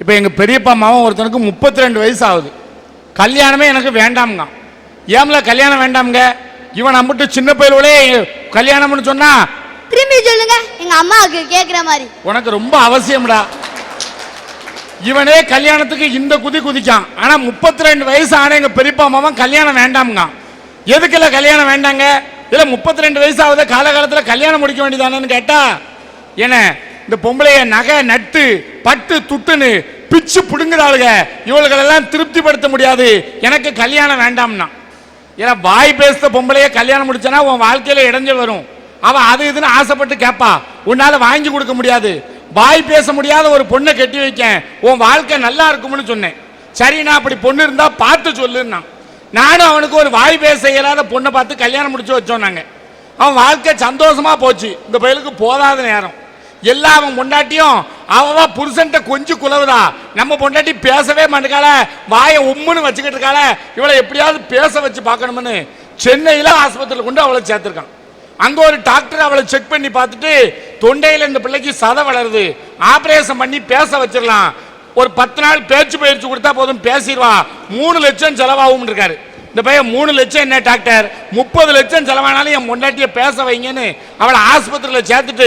இப்போ எங்கள் பெரியப்பா மாவன் ஒருத்தனுக்கு முப்பத்தி ரெண்டு வயசு ஆகுது கல்யாணமே எனக்கு வேண்டாம்ங்க. ஏம்ல கல்யாணம் வேண்டாம்ங்க? இவன் நம்மட்டு சின்ன பயிலோலே கல்யாணம்னு சொன்னா திரும்பி சொல்லுங்க எங்க அம்மாவுக்கு கேக்குற மாதிரி. உனக்கு ரொம்ப அவசியம்டா. இவனே கல்யாணத்துக்கு இந்த குதி குதிக்கான் ஆனா முப்பத்தி ரெண்டு வயசு ஆன எங்க பெரியப்பா மாமன் கல்யாணம் வேண்டாம்ங்க. எதுக்குல கல்யாணம் வேண்டாங்க? இல்ல முப்பத்தி ரெண்டு வயசு ஆகுது காலகாலத்துல கல்யாணம் முடிக்க வேண்டியதானேன்னு கேட்டா என்ன இந்த பொம்பளைய நகை நட்டு பட்டு துட்டுன்னு பிச்சு புடுங்குறாளுங்க. இவளுகளெல்லாம் திருப்திப்படுத்த முடியாது. எனக்கு கல்யாணம் வேண்டாம்னா. ஏன்னா வாய் பேசுகிற பொம்பளைய கல்யாணம் முடிச்சனா உன் வாழ்க்கையில் இடைஞ்சல் வரும். அவள் அது இதுன்னு ஆசைப்பட்டு கேட்பா உன்னால் வாங்கி கொடுக்க முடியாது. வாய் பேச முடியாத ஒரு பொண்ணை கட்டி வைக்க உன் வாழ்க்கை நல்லா இருக்கும்னு சொன்னேன். சரி நான் அப்படி பொண்ணு இருந்தால் பார்த்து சொல்லுன்னா. நானும் அவனுக்கு ஒரு வாய் பேச இயலாத பொண்ணை பார்த்து கல்யாணம் முடிச்சு வச்சோம் நாங்கள் அவன் வாழ்க்கை சந்தோஷமாக போச்சு. இந்த பயலுக்கு போதாத நேரம். எல்லா அவன் பொண்டாட்டியும் அவன் புருஷன்ட்ட கொஞ்சம் குலவுதா நம்ம பொண்டாட்டி பேசவே மாட்டேக்கால வாயை உம்முன்னு வச்சுக்கிட்டு இருக்காள. இவளை எப்படியாவது பேச வச்சு பார்க்கணும்னு சென்னையில் ஆஸ்பத்திரியில் கொண்டு அவளை சேர்த்துருக்கான். அங்கே ஒரு டாக்டர் அவளை செக் பண்ணி பார்த்துட்டு தொண்டையில் இந்த பிள்ளைக்கு சதை வளருது. ஆப்ரேஷன் பண்ணி பேச வச்சிடலாம். ஒரு பத்து நாள் பேச்சு பயிற்சி கொடுத்தா போதும் பேசிடுவா. மூணு லட்சம் செலவாகும் இருக்காரு. இந்த பையன் மூணு லட்சம் என்ன டாக்டர் முப்பது லட்சம் செலவானாலும் என் பொண்டாட்டிய பேச வைங்கன்னு அவளை ஆஸ்பத்திரியில் சேர்த்துட்டு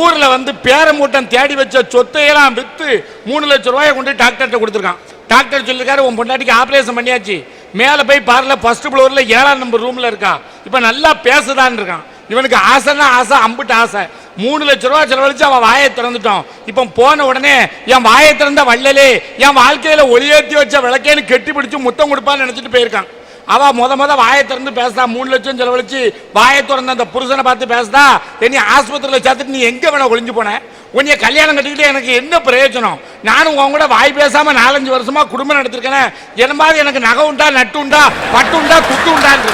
ஊரில் வந்து பேரமூட்டம் தேடி வச்ச சொத்தையெல்லாம் விற்று மூணு லட்ச ரூபாயை கொண்டு டாக்டர்கிட்ட கொடுத்துருக்கான். டாக்டர் சொல்லியிருக்காரு உன் பொண்டாட்டிக்கு ஆப்ரேஷன் பண்ணியாச்சு. மேலே போய் பாருல ஃபர்ஸ்ட் ஃப்ளோரில் ஏழாம் நம்பர் ரூமில் இருக்கா. இப்போ நல்லா பேசுதான்னு இருக்கான். இவனுக்கு ஆசைன்னா ஆசை அம்புட்டு ஆசை. மூணு லட்ச ரூபா செலவழிச்சு அவன் வாயை திறந்துட்டோம் இப்போ போன உடனே என் வாயை திறந்த வள்ளலே என் வாழ்க்கையில் ஒளியேற்றி வச்ச விளக்கேன்னு கெட்டி பிடிச்சி முத்தம் கொடுப்பான்னு நினச்சிட்டு போயிருக்கான். அவ முத முத வாயை திறந்து பேசுதா மூணு லட்சம் செலவழிச்சு வாயை திறந்த அந்த புருஷனை பார்த்து பேசுதா நீ ஆஸ்பத்திரியில் சேர்த்துட்டு நீ எங்க வேணா ஒளிஞ்சு போன? உன்னைய கல்யாணம் கட்டிக்கிட்டு எனக்கு என்ன பிரயோஜனம்? நானும் உன் கூட வாய் பேசாம நாலஞ்சு வருஷமா குடும்பம் நடத்திருக்கேன். என்ன மாதிரி எனக்கு நகை உண்டா நட்டு உண்டா பட்டு உண்டா குத்து உண்டான்னு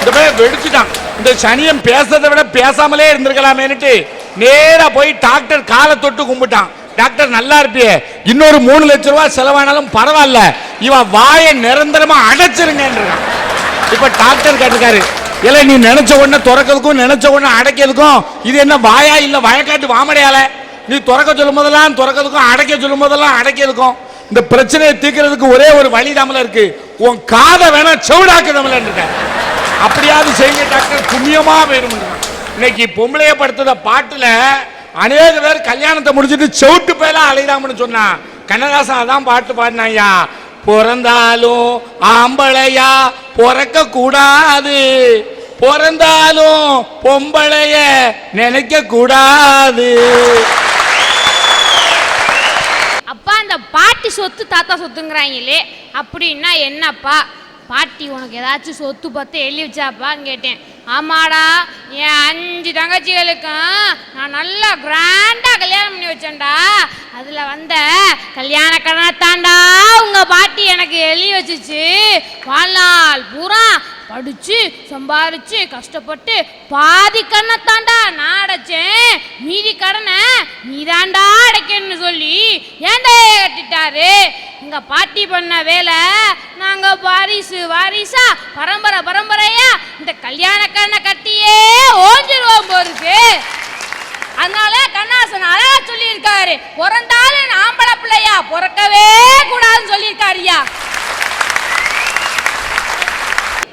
இந்த பையன் வெடிச்சுட்டான். இந்த சனியம் பேசுறதை விட பேசாமலே இருந்திருக்கலாமேனுட்டு நேரா போய் டாக்டர் காலை தொட்டு கும்பிட்டான். டாக்டர் நல்லா இருப்பியே. இன்னொரு மூணு லட்ச ரூபாய் செலவானாலும் பரவாயில்ல. இவன் வாயை நிரந்தரமா அடைச்சிருங்கன்றான் இப்ப டாக்டர் கேட்டிருக்காரு இல்ல நீ நினைச்ச உடனே திறக்கிறதுக்கும் நினைச்ச உடனே அடைக்கிறதுக்கும் இது என்ன வாயா இல்ல வயக்காட்டு வாமடையால? நீ திறக்க சொல்லும் போதெல்லாம் திறக்கிறதுக்கும் அடைக்க சொல்லும் போதெல்லாம் அடைக்கிறதுக்கும் இந்த பிரச்சனையை தீர்க்கிறதுக்கு ஒரே ஒரு வழி தமிழ இருக்கு. உன் காதை வேணா செவிடாக்கு தமிழன் இருக்க அப்படியாவது செய்யுங்க டாக்டர் புண்ணியமா போயிரும் இன்னைக்கு பொம்பளைய படுத்துற பாட்டுல அநேக பேர் கல்யாணத்தை முடிச்சிட்டு செவுட்டு போயெல்லாம் அலையிடாமனு சொன்னான் கண்ணதாசன் அதான் பாட்டு பாடினாயா பிறந்தாலும் ஆம்பளையா பிறக்க கூடாது பிறந்தாலும் பொம்பளைய நினைக்க கூடாது அப்பா அந்த பாட்டி சொத்து தாத்தா சொத்துங்கிறாங்களே அப்படின்னா என்னப்பா? பாட்டி உனக்கு ஏதாச்சும் சொத்து பார்த்து எழுதி வச்சாப்பான்னு கேட்டேன். ஆமாடா என் அஞ்சு தங்கச்சிகளுக்கும் நான் நல்லா கிராண்டாக கல்யாணம் பண்ணி வச்சேன்டா. அதில் வந்த கல்யாண கடனைத்தாண்டா உங்கள் பாட்டி எனக்கு எழுதி வச்சுச்சு. வாழ்நாள் பூரா படிச்சு சம்பாரிச்சு கஷ்டப்பட்டு பாதி கடனை தாண்டா நான் அடைச்சேன். மீதி கடனை நீ தாண்டா அடைக்கணும்னு சொல்லி ஏன்டா கட்டிட்டாரு? எங்க பாட்டி பண்ண வேலை நாங்க வாரிசு வாரிசா பரம்பரை பரம்பரையா இந்த கல்யாண கட்டியே ஓஞ்சிருவோம் போருக்கு. அதனால கண்ணாசன் அழகா சொல்லியிருக்காரு பிறந்தாலும் ஆம்பளை பிள்ளையா பிறக்கவே கூடாதுன்னு சொல்லியிருக்காருயா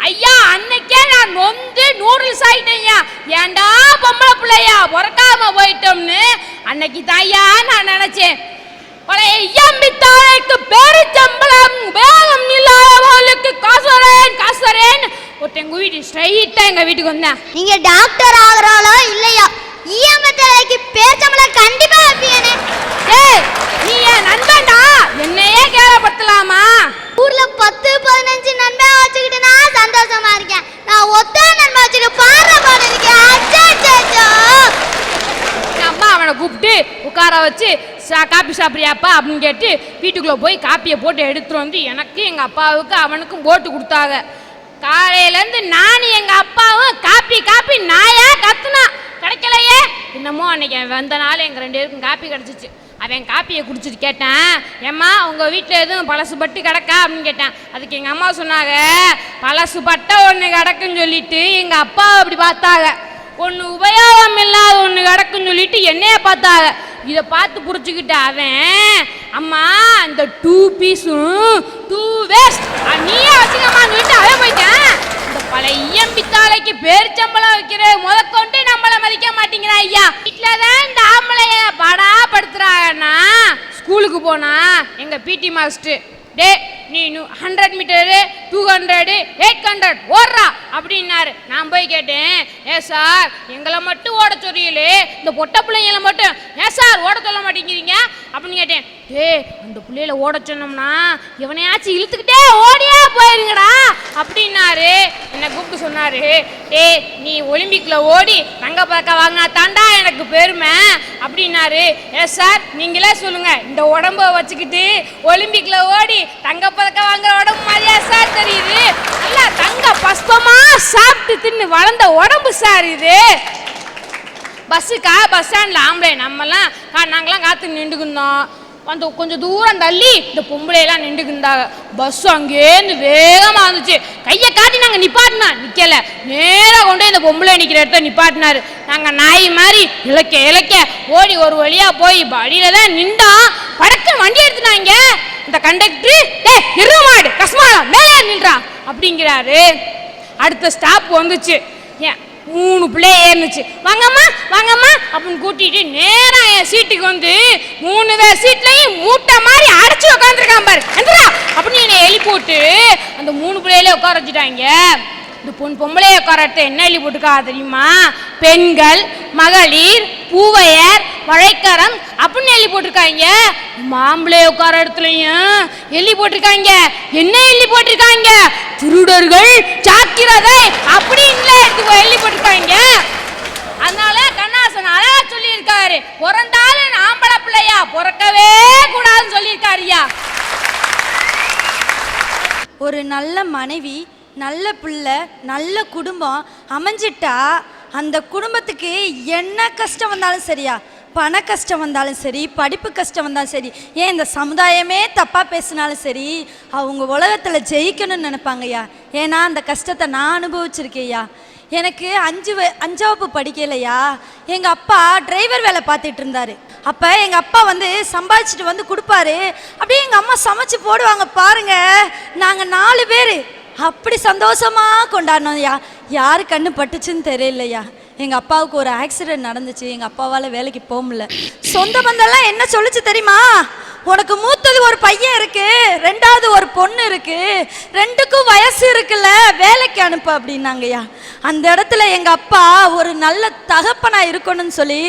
ஐயா. அன்னைக்கே நான் நொந்து நூடுல்ஸ் ஆயிட்டேன்யா ஏன்டா பொம்பளை பிள்ளையா பிறக்காம போயிட்டோம்னு? அன்னைக்கு தாயா நான் நினைச்சேன். பழைய ஐயம்பித்தாழைக்கு பேரிச்சம்பளம் வேகம் இல்லாதவர்களுக்கு காசுரேன் காசுரேன் ஒருத்தன் வீட்டு ஸ்ட்ரைட்டா எங்க வீட்டுக்கு வந்தேன். நீங்க டாக்டர் ஆகுறாளோ இல்லையோ ஈஎம்எத்தலைக்கு பேச்சம்பளம் கண்டிப்பா வைப்பீங்கனே ஏய் நீ என் நண்பன்டா. என்னையே கேவலப்படுத்தலாமா? ஊர்ல பத்து பதினஞ்சு நண்பன் வச்சுக்கிட்டு நான் சந்தோஷமா இருக்கேன். நான் ஒத்த நண்பன் வச்சுக்கிட்டு பாடுற பாடு இருக்கேன் அச்சோ எங்க அம்மா அவனை கூப்பிட்டு உட்கார வச்சு சா காப்பி சாப்பிட்றியாப்பா அப்படின்னு கேட்டு வீட்டுக்குள்ளே போய் காப்பியை போட்டு எடுத்துகிட்டு வந்து எனக்கு எங்கள் அப்பாவுக்கு அவனுக்கும் போட்டு கொடுத்தாங்க. காலையிலேருந்து நானும் எங்கள் அப்பாவும் காப்பி காப்பி நாயா கத்துனா. கிடைக்கலையே. என்னமோ அன்னைக்கு அவன் வந்த நாள் எங்கள் ரெண்டு பேருக்கும் காப்பி கிடச்சிச்சு. அவன் காப்பியை குடிச்சிட்டு கேட்டேன் ஏம்மா உங்கள் வீட்டில் எதுவும் பழசு பட்டு கிடக்கா? அப்படின்னு கேட்டேன். அதுக்கு எங்கள் அம்மா சொன்னாங்க பழசு பட்டை ஒன்று கிடக்குன்னு சொல்லிட்டு எங்கள் அப்பா அப்படி பார்த்தாங்க. ஒன்று உபயோகம் இல்லாத ஒன்று கிடக்குன்னு சொல்லிட்டு என்னைய பார்த்தாங்க. இதை பார்த்து புரிச்சுக்கிட்ட அவன் அம்மா டூ பீஸும் டூ வேஸ்ட் நீயே வச்சுக்கம்மான்னு சொல்லிட்டு அவன் போயிட்டேன் இந்த பழைய பித்தாளைக்கு பேரிச்சம்பளம் வைக்கிற முதற்கொண்டு நம்மள மதிக்க மாட்டேங்கிறா ஐயா. வீட்டில் தான் இந்த ஆம்பளைய படா படுத்துறாங்கன்னா ஸ்கூலுக்கு போனா எங்கள் பிடி மாஸ்டர் டே நீ hundred metre two hundred eight hundred ஓடுறா. அப்படின்னாரு. நான் போய் கேட்டேன் ஏ சார் எங்களை மட்டும் ஓட சொல்லியிலே இந்த பொட்ட பிள்ளைங்களை மட்டும் ஏன் சார் ஓட சொல்ல மாட்டேங்கிறீங்க? அப்படின்னு கேட்டேன். டே அந்த பிள்ளையில ஓட சொன்னோம்னா இவனையாச்சும் இழுத்துக்கிட்டே ஓடியா போயிருங்கடா. அப்படின்னாரு. என்னை கூப்பிட்டு சொன்னாரு டே நீ ஒலிம்பிக்ல ஓடி தங்க பதக்கம் வாங்கினா தாண்டா எனக்கு பெருமை. அப்படின்னாரு. ஏ சார் நீங்களே சொல்லுங்க. இந்த உடம்ப வச்சுக்கிட்டு ஒலிம்பிக்ல ஓடி தங்க பதக்கம் வாங்குற உடம்பு மாதிரியா சார் இது நல்லா தங்க பஸ்தமா சாப்பிட்டு தின்னு வளர்ந்த உடம்பு சார் இது பஸ்ஸுக்கா பஸ் ஸ்டாண்டில் ஆம்பளை நம்மலாம் கா- நாங்களாம் காத்து நின்றுக்குந்தோம் அந்த கொஞ்சம் தூரம் தள்ளி இந்த பொம்பளையெல்லாம் நின்றுக்குந்தாங்க பஸ் அங்கேருந்து வேகமாக வந்துச்சு. கையை காட்டி நாங்கள் நிப்பாட்டினா நிற்கல நேராக கொண்டு போய் இந்த பொம்பளை நிற்கிற இடத்த நிப்பாட்டினாரு. நாங்கள் நாய் மாதிரி இலக்க இலக்க ஓடி ஒரு வழியாக போய் வழியில தான் நின்றோம் படக்க வண்டி எடுத்துனாங்க இந்த கண்டக்டர் ஏ நிறுவமாடு கஸ்மாடா மேலே நின்றா அப்படிங்கிறாரு. அடுத்த ஸ்டாப் வந்துச்சு. ஏன் மூணு பிள்ளை இருந்துச்சு வாங்கம்மா வாங்கம்மா அப்படின்னு கூட்டிட்டு நேராக என் சீட்டுக்கு வந்து மூணு பேர் சீட்லையும் மூட்டை மாதிரி அடைச்சி உட்காந்துருக்கான் பாரு. எந்திரா அப்படின்னு என்னை எழுப்பி போட்டு அந்த மூணு பிள்ளையில உட்கார வச்சுட்டாங்க. இந்த பொன் பொம்பளைய உட்கார என்ன எழுதி போட்டுக்கா தெரியுமா? பெண்கள் மகளிர் பூவையர் வழைக்கரம் அப்படின்னு எழுதி போட்டிருக்காங்க. மாம்பிளை உட்கார இடத்துலயும் எழுதி போட்டிருக்காங்க. என்ன எழுதி போட்டிருக்காங்க? திருடர்கள் சாக்கி அப்படின்னு எடுத்து எழுதி போட்டிருக்காங்க அதனால கண்ணாசன் அழகா சொல்லியிருக்காரு பிறந்தாலும் ஆம்பளை பிள்ளையா பிறக்கவே கூடாதுன்னு சொல்லியிருக்காருயா ஒரு நல்ல மனைவி நல்ல பிள்ளை நல்ல குடும்பம் அமைஞ்சிட்டா அந்த குடும்பத்துக்கு என்ன கஷ்டம் வந்தாலும் சரியா? பண கஷ்டம் வந்தாலும் சரி படிப்பு கஷ்டம் வந்தாலும் சரி ஏன் இந்த சமுதாயமே தப்பாக பேசினாலும் சரி அவங்க உலகத்தில் ஜெயிக்கணும்னு நினைப்பாங்கய்யா? ஏன்னா அந்த கஷ்டத்தை நான் அனுபவிச்சிருக்கேயா எனக்கு அஞ்சு அஞ்சாவது வகுப்பு படிக்கலையா? எங்கள் அப்பா டிரைவர் வேலை பார்த்துட்டு இருந்தாரு. அப்போ எங்கள் அப்பா வந்து சம்பாதிச்சுட்டு வந்து கொடுப்பாரு. அப்படியே எங்கள் அம்மா சமைச்சு போடுவாங்க பாருங்க. நாங்கள் நாலு பேர். அப்படி சந்தோஷமா கொண்டாடினோம்யா. யார் கண்ணு பட்டுச்சுன்னு தெரியலையா? எங்கள் அப்பாவுக்கு ஒரு ஆக்சிடென்ட் நடந்துச்சு. எங்கள் அப்பாவால் வேலைக்கு போக முடியல. சொந்த பந்தம்லாம் என்ன சொல்லுச்சு தெரியுமா? உனக்கு மூத்தது ஒரு பையன் இருக்கு. ரெண்டாவது ஒரு பொண்ணு இருக்கு. ரெண்டுக்கும் வயசு இருக்குல்ல. வேலைக்கு அனுப்பு அப்படின்னாங்கய்யா. அந்த இடத்துல எங்க அப்பா ஒரு நல்ல தகப்பனா இருக்கணும்னு சொல்லி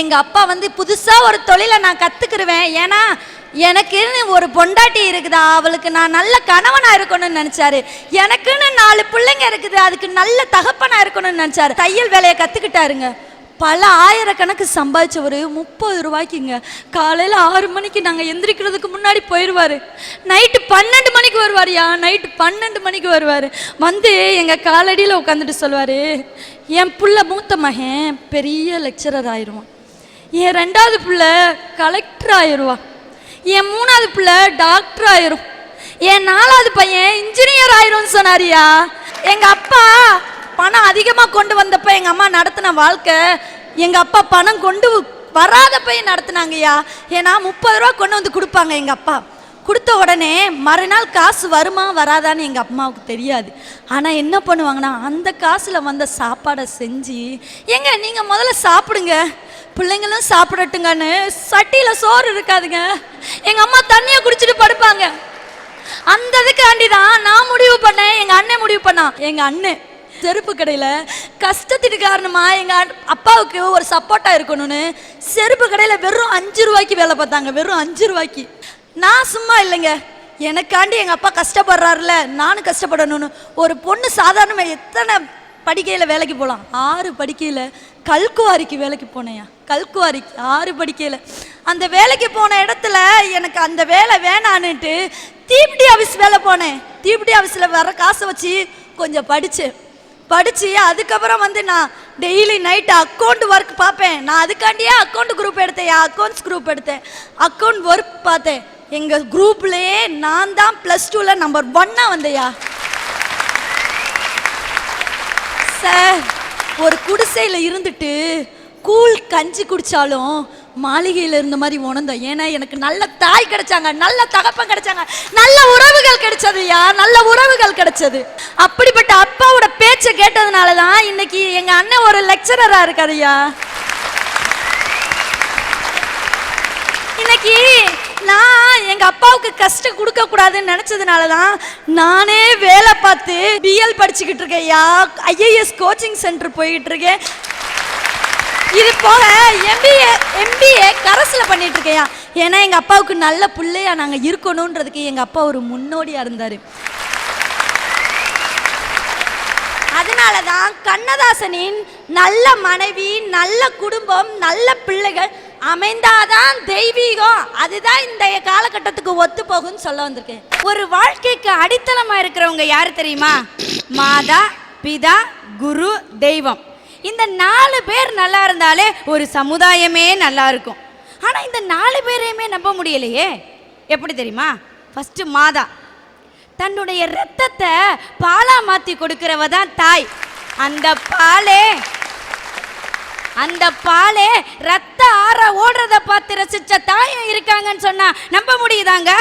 எங்க அப்பா வந்து புதுசா ஒரு தொழிலை நான் கத்துக்கிருவேன். ஏன்னா எனக்குன்னு ஒரு பொண்டாட்டி இருக்குதா அவளுக்கு நான் நல்ல கணவனா இருக்கணும்னு நினைச்சாரு. எனக்குன்னு நாலு பிள்ளைங்க இருக்குது அதுக்கு நல்ல தகப்பனா இருக்கணும்னு நினைச்சாரு. தையல் வேலையை கத்துக்கிட்டாருங்க. பல ஆயிரக்கணக்கு சம்பாதிச்சவர் முப்பது ரூபாய்க்குங்க. காலையில் ஆறு மணிக்கு நாங்கள் எந்திரிக்கிறதுக்கு முன்னாடி போயிடுவார் நைட்டு பன்னெண்டு மணிக்கு வருவார்யா நைட்டு பன்னெண்டு மணிக்கு வருவார். வந்து எங்கள் காலடியில் உட்காந்துட்டு சொல்லுவார் என் புள்ள மூத்த மகன் பெரிய லெக்சரர் ஆயிடுவான் என் ரெண்டாவது புள்ள கலெக்டர் ஆயிடுவான் என் மூணாவது புள்ள டாக்டர் ஆயிரும். என் நாலாவது பையன் இன்ஜினியர் ஆயிரும்னு சொன்னாரியா எங்கள் அப்பா பணம் அதிகமாக கொண்டு வந்தப்ப எங்கள் அம்மா நடத்தின வாழ்க்கை எங்கள் அப்பா பணம் கொண்டு வராதப்பையே நடத்தினாங்கய்யா நடத்துனாங்கய்யா? ஏன்னா முப்பது ரூபா கொண்டு வந்து கொடுப்பாங்க எங்கள் அப்பா. கொடுத்த உடனே மறுநாள் காசு வருமா வராதான்னு எங்கள் அம்மாவுக்கு தெரியாது. ஆனால் என்ன பண்ணுவாங்கன்னா அந்த காசில் வந்த சாப்பாடை செஞ்சு ஏங்க நீங்கள் முதல்ல சாப்பிடுங்க. பிள்ளைங்களும் சாப்பிடட்டுங்கன்னு சட்டியில் சோறு இருக்காதுங்க. எங்கள் அம்மா தண்ணியை குடிச்சிட்டு படுப்பாங்க. அந்த இதுக்காண்டி தான் நான் முடிவு பண்ணேன். எங்கள் அண்ணன் முடிவு பண்ணான். எங்கள் அண்ணன் செருப்பு கடையில் கஷ்டத்துக்கு காரணமாக எங்கள் அப்பாவுக்கு ஒரு சப்போர்ட்டாக இருக்கணும்னு செருப்பு கடையில் வெறும் அஞ்சு ரூபாய்க்கு வேலை பார்த்தாங்க வெறும் அஞ்சு ரூபாய்க்கு. நான் சும்மா இல்லைங்க. எனக்காண்டி எங்கள் அப்பா கஷ்டப்படுறாருல நானும் கஷ்டப்படணும்னு. ஒரு பொண்ணு சாதாரணமாக எத்தனை படிக்கையில் வேலைக்கு போகலாம் ஆறு படிக்கையில் கல்குவாரிக்கு வேலைக்கு போனேயா கல்குவாரிக்கு ஆறு படிக்கையில். அந்த வேலைக்கு போன இடத்துல எனக்கு அந்த வேலை வேணான்னுட்டு தீப்டி ஆஃபீஸ் வேலை போனேன். தீப்டி ஆஃபீஸில் வர காசை வச்சு கொஞ்சம் படித்தேன் படித்து அதுக்கப்புறம் வந்து நான் டெய்லி நைட்டு அக்கௌண்ட் ஒர்க் பார்ப்பேன். நான் அதுக்காண்டியே அக்கௌண்ட் குரூப் எடுத்தேன். அக்கௌண்ட்ஸ் குரூப் எடுத்தேன். அக்கௌண்ட் ஒர்க் பார்த்தேன். எங்கள் குரூப்லேயே நான் தான் ப்ளஸ் டூவில் நம்பர் ஒன்னாக வந்தையா சார் ஒரு குடிசையில் இருந்துட்டு கூழ் கஞ்சி குடித்தாலும் மாளிகையில் இருந்த மாதிரி உணர்ந்தோம். ஏன்னா எனக்கு நல்ல தாய் கிடைச்சாங்க நல்ல தகப்பன் கிடைச்சாங்க நல்ல உறவுகள் கிடைச்சதுயா நல்ல உறவுகள் கிடைச்சது. அப்படிப்பட்ட அப்பாவோட பேச்சை கேட்டதுனால தான் இன்னைக்கு எங்க அண்ணன் ஒரு லெக்சரரா இருக்காருயா இன்னைக்கு நான் எங்க அப்பாவுக்கு கஷ்டம் கொடுக்க கூடாதுன்னு நினைச்சதுனால தான் நானே வேலை பார்த்து பிஎல் படிச்சுக்கிட்டு இருக்கேன்யா ஐஏஎஸ் கோச்சிங் சென்டர் போயிட்டு இருக்கேன். இது போக எம்பிஏ எம்பிஏ கரஸில் பண்ணிட்டு இருக்கையா ஏன்னா எங்கள் அப்பாவுக்கு நல்ல பிள்ளையா நாங்கள் இருக்கணுன்றதுக்கு எங்கள் அப்பா ஒரு முன்னோடியாக இருந்தார். அதனால தான் கண்ணதாசனின் நல்ல மனைவி நல்ல குடும்பம் நல்ல பிள்ளைகள் அமைந்தாதான் தெய்வீகம். அதுதான் இந்த காலகட்டத்துக்கு ஒத்து போகும்னு சொல்ல வந்திருக்கேன். ஒரு வாழ்க்கைக்கு அடித்தளமா இருக்கிறவங்க யாரு தெரியுமா? மாதா பிதா குரு தெய்வம். இந்த நாலு பேர் நல்லா இருந்தாலே ஒரு சமுதாயமே நல்லா இருக்கும். ஆனால் இந்த நாலு பேரையுமே நம்ப முடியலையே. எப்படி தெரியுமா? ஃபஸ்ட்டு மாதா. தன்னுடைய ரத்தத்தை பாலா மாற்றி கொடுக்கிறவ தான் தாய். அந்த பாலே அந்த பாலே ரத்த ஆற ஓடுறத பார்த்து ரசிச்ச தாயும் இருக்காங்கன்னு சொன்னா நம்ப முடியுதாங்க?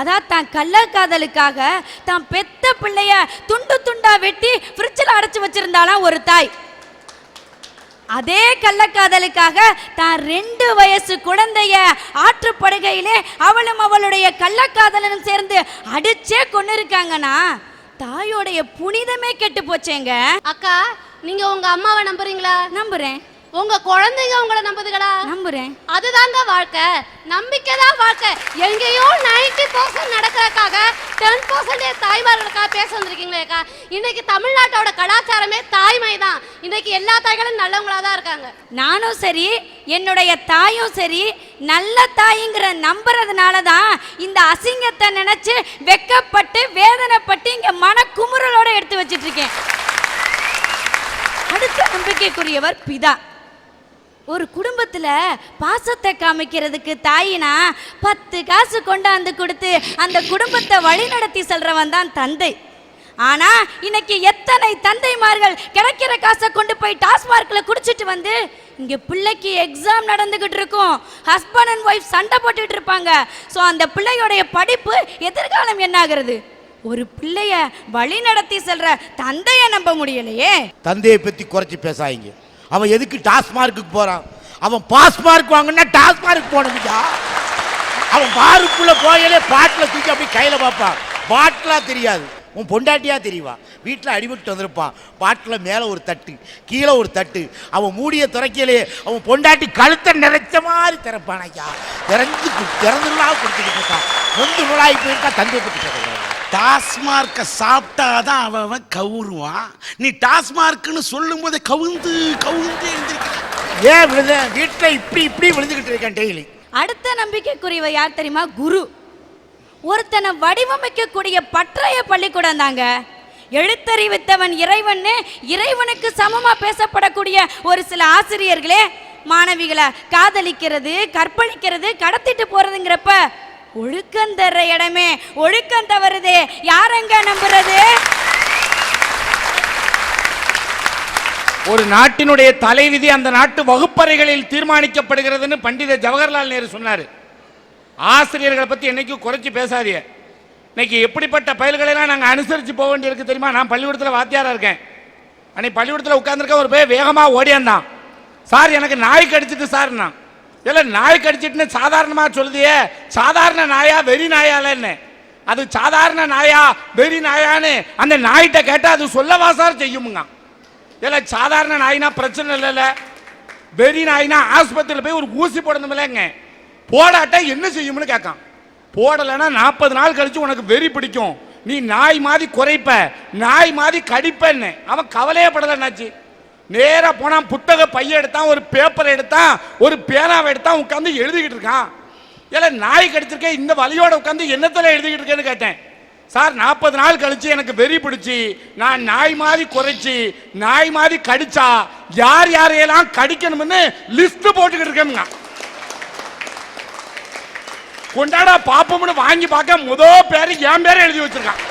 அதான் தான் கள்ளக்காதலுக்காக தான் பெத்த பிள்ளைய துண்டு துண்டா வெட்டி ஃப்ரிட்ஜில் அடைச்சி வச்சிருந்தாலாம் ஒரு தாய். அதே கள்ளக்காதலுக்காக தான் ரெண்டு வயசு குழந்தைய ஆற்றுப்படுகையிலே அவளும் அவளுடைய கள்ளக்காதலனும் சேர்ந்து அடிச்சே கொண்டு இருக்காங்கன்னா தாயோடைய புனிதமே கெட்டு போச்சேங்க. அக்கா நீங்க உங்க அம்மாவை நம்புறீங்களா? நம்புறேன். உங்க குழந்தைங்க உங்களை நம்புதுங்களா நம்புறேன். அதுதாங்க வாழ்க்கை. நம்பிக்கை தான் வாழ்க்கை. எங்கேயோ நைன்டி பர்சன்ட் நடக்கிறதுக்காக டென் பர்சன்டேஜ் தாய்மார்களுக்காக பேச வந்திருக்கீங்களேக்கா இன்னைக்கு தமிழ்நாட்டோட கலாச்சாரமே தாய்மை தான் இன்னைக்கு எல்லா தாய்களும் நல்லவங்களா தான் இருக்காங்க. நானும் சரி என்னுடைய தாயும் சரி நல்ல தாய்ங்கிற நம்புறதுனால தான் இந்த அசிங்கத்தை நினைச்சு வெக்கப்பட்டு வேதனைப்பட்டு இங்க மனக்குமுறலோட எடுத்து வச்சிட்டு இருக்கேன். அடுத்த நம்பிக்கைக்குரியவர் பிதா. ஒரு குடும்பத்தில் பாசத்தை காமிக்கிறதுக்கு தாயினா பத்து காசு கொண்டாந்து கொடுத்து அந்த குடும்பத்தை வழிநடத்தி செல்றவன் தான் தந்தை. ஆனா இன்னைக்கு எத்தனை தந்தைமார்கள் கிடைக்கிற காசை கொண்டு போய் டாஸ்மார்க்ல குடிச்சிட்டு வந்து இங்க பிள்ளைக்கு எக்ஸாம் நடந்துகிட்டு இருக்கும். ஹஸ்பண்ட் அண்ட் ஒய்ஃப் சண்டை போட்டுட்டு இருப்பாங்க. ஸோ அந்த பிள்ளையோடைய படிப்பு எதிர்காலம் என்ன ஆகுறது ஒரு பிள்ளைய வழி நடத்தி செல்ற தந்தைய நம்ப முடியலையே. தந்தையை பற்றி குறைச்சி பேசாதீங்க. அவன் எதுக்கு டாஸ்மார்க்குக்கு போகிறான் அவன் பாஸ் மார்க் வாங்கினா டாஸ்மார்க் போனதுக்கா அவன் பாருக்குள்ளே போகலே பாட்டில் தூக்கி அப்படி கையில் பார்ப்பான். பாட்டிலாக தெரியாது. உன் பொண்டாட்டியாக தெரியவா வீட்டில் அடிபட்டு வந்திருப்பான். பாட்டில் மேலே ஒரு தட்டு கீழே ஒரு தட்டு. அவன் மூடிய துறைக்கலே அவன் பொண்டாட்டி கழுத்தை நிறைச்ச மாதிரி திறப்பான் ஐயா. திறந்து திறந்துலாம் கொடுத்துக்கிட்டு இருக்கான். நொந்து நூலாகி போயிருக்கா தந்தை பற்றி டாஸ்மார்க்கை சாப்பிட்டாதான் அவன் அவன் கவுருவான் நீ டாஸ்மார்க்னு சொல்லும் போதே கவுந்து கவுந்து ஏன் விழுத வீட்டில் இப்படி இப்படி விழுந்துக்கிட்டு இருக்கேன் டெய்லி அடுத்த நம்பிக்கைக்குரியவ யார் தெரியுமா? குரு. ஒருத்தனை வடிவமைக்கக்கூடிய பற்றைய பள்ளிக்கூடம் தாங்க. எழுத்தறிவித்தவன் இறைவன்னு இறைவனுக்கு சமமா பேசப்படக்கூடிய ஒரு சில ஆசிரியர்களே மாணவிகளை காதலிக்கிறது கற்பழிக்கிறது கடத்திட்டு போறதுங்கிறப்ப ஒழுக்கம் தர்ற இடமே ஒழுக்கம் தவறுதே. யாரங்க நம்புறது? ஒரு நாட்டினுடைய தலைவிதி அந்த நாட்டு வகுப்பறைகளில் தீர்மானிக்கப்படுகிறதுன்னு பண்டித ஜவஹர்லால் நேரு சொன்னார். ஆசிரியர்களை பற்றி என்னைக்கும் குறைச்சி பேசாதீங்க. இன்னைக்கு எப்படிப்பட்ட பயல்களெல்லாம் நாங்கள் அனுசரித்து போக வேண்டியிருக்கு தெரியுமா? நான் பள்ளிக்கூடத்தில் வாத்தியாராக இருக்கேன். அன்னைக்கு பள்ளிக்கூடத்தில் உட்காந்துருக்க ஒரு பேர் வேகமாக ஓடியாந்தான். சார் எனக்கு நாய் கடிச்சிட்டு சார்னா இல்லை நாய் கடிச்சிட்டுன்னு சாதாரணமாக சொல்லுதியே. சாதாரண நாயா வெறி நாயாலன்னு அது சாதாரண நாயா வெறி நாயான்னு அந்த நாய்கிட்ட கேட்டால் அது சொல்லவா சார் செய்யுமுங்க. இல்லை சாதாரண நாய்னா பிரச்சனை இல்லைல்ல வெறி நாய்னா ஆஸ்பத்திரியில் போய் ஒரு ஊசி போடணும் இல்லைங்க போடாட்ட என்ன செய்யும்னு கேட்கான். போடலைன்னா நாற்பது நாள் கழிச்சு உனக்கு வெறி பிடிக்கும். நீ நாய் மாதிரி குறைப்ப நாய் மாதிரி கடிப்பன்னு. அவன் கவலையே படலைன்னாச்சு. நேராக போனால் புத்தக பைய எடுத்தான் ஒரு பேப்பர் எடுத்தான் ஒரு பேனாவை எடுத்தான் உட்காந்து எழுதிக்கிட்டு இருக்கான். இல்லை நாய் கடிச்சிருக்கேன் இந்த வழியோட உட்காந்து என்னத்தில் எழுதிக்கிட்டு இருக்கேன்னு கேட்டேன். சார் நாற்பது நாள் கழிச்சு எனக்கு வெறி பிடிச்சி நான் நாய் மாதிரி குறைச்சி நாய் மாதிரி கடிச்சா யார் யாரையெல்லாம் கடிக்கணும்னு லிஸ்ட் போட்டுக்கிட்டு இருக்கேங்க கொண்டாட பாப்போம்னு வாங்கி பார்க்க முதல் பேர் என் பேரை எழுதி வச்சிருக்கான்.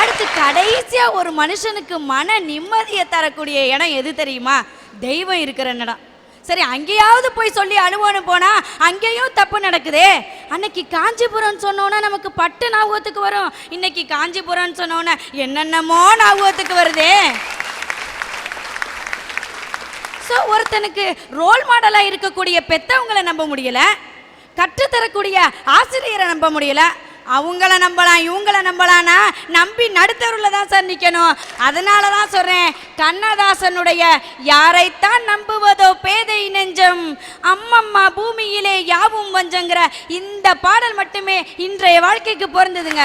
அடுத்து கடைசியா ஒரு மனுஷனுக்கு மன நிம்மதியை தரக்கூடிய இடம் எது தெரியுமா? தெய்வம் இருக்கிற இடம். சரி அங்கேயாவது போய் சொல்லி அழுவோன்னு போனா அங்கேயும் தப்பு நடக்குதே. அன்னைக்கு காஞ்சிபுரம் சொன்னோன்னா நமக்கு பட்டு ஞாபகத்துக்கு வரும். இன்னைக்கு காஞ்சிபுரம் சொன்னோன்னா என்னென்னமோ ஞாபகத்துக்கு வருதே. ஸோ ஒருத்தனுக்கு ரோல் மாடலாக இருக்கக்கூடிய பெத்தவங்களை நம்ப முடியல. கற்றுத்தரக்கூடிய ஆசிரியரை நம்ப முடியல. அவங்கள நம்பலாம் இவங்கள நம்பலாம்னா நம்பி நடுத்தருவில் தான் சார் நிற்கணும் அதனால தான் சொல்கிறேன் கண்ணதாசனுடைய யாரைத்தான் நம்புவதோ பேதை நெஞ்சம் அம்மம்மா பூமியிலே யாவும் வஞ்சங்கிற இந்த பாடல் மட்டுமே இன்றைய வாழ்க்கைக்கு பொருந்ததுங்க.